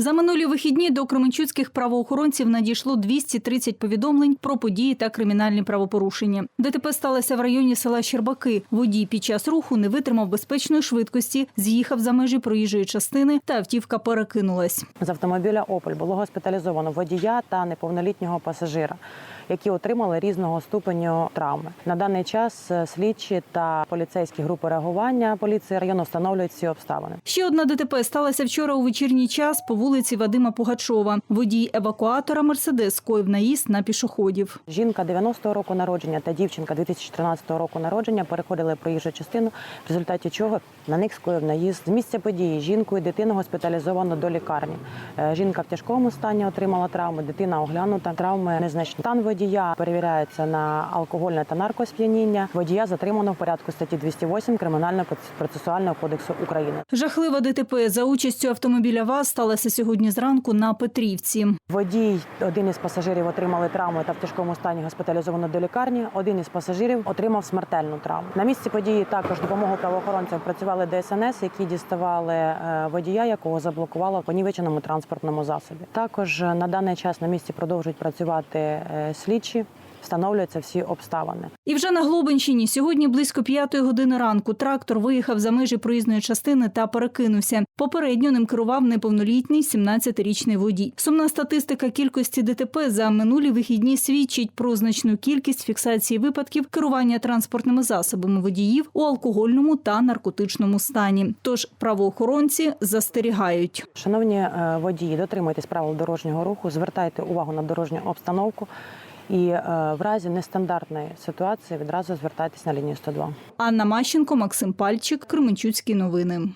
За минулі вихідні до кременчуцьких правоохоронців надійшло 230 повідомлень про події та кримінальні правопорушення. ДТП сталося в районі села Щербаки. Водій під час руху не витримав безпечної швидкості, з'їхав за межі проїжджої частини та автівка перекинулась. З автомобіля Опель було госпіталізовано водія та неповнолітнього пасажира, які отримали різного ступеню травми. На даний час е, слідчі та поліцейські групи реагування поліції району встановлюють ці обставини. Ще одна ДТП сталася вчора у вечірній час по вулиці Вадима Пугачова. Водій евакуатора Мерседес скоїв наїзд на пішоходів. Жінка 90-го року народження та дівчинка 2013 року народження переходили проїжджу частину, в результаті чого на них скоїв наїзд. З місця події жінку і дитину госпіталізовано до лікарні. Е, Жінка в тяжкому стані отримала травми, дитина оглянута. Травми незначні. Стан водія перевіряється на алкогольне та наркосп'яніння. Водія затримано в порядку статті 208 Кримінального процесуального кодексу України. Жахлива ДТП за участю автомобіля ВАЗ сталася сьогодні зранку на Петрівці. Водій, один із пасажирів отримали травму та в тяжкому стані госпіталізовано до лікарні. Один із пасажирів отримав смертельну травму. На місці події також допомогу правоохоронцям працювали ДСНС, які діставали е, водія, якого заблокувало в понівеченому транспортному засобі. Також е, на даний час на місці продовжують працювати е, слідчі. Встановлюються всі обставини. І вже на Глобинщині сьогодні близько п'ятої години ранку трактор виїхав за межі проїзної частини та перекинувся. Попередньо ним керував неповнолітній 17-річний водій. Сумна статистика кількості ДТП за минулі вихідні свідчить про значну кількість фіксації випадків керування транспортними засобами водіїв у алкогольному та наркотичному стані. Тож правоохоронці застерігають. Шановні е, водії, дотримуйтесь правил дорожнього руху, звертайте увагу на дорожню обстановку. І е, в разі нестандартної ситуації відразу звертайтесь на лінію 102. Анна Мащенко, Максим Пальчик, Кременчуцькі новини.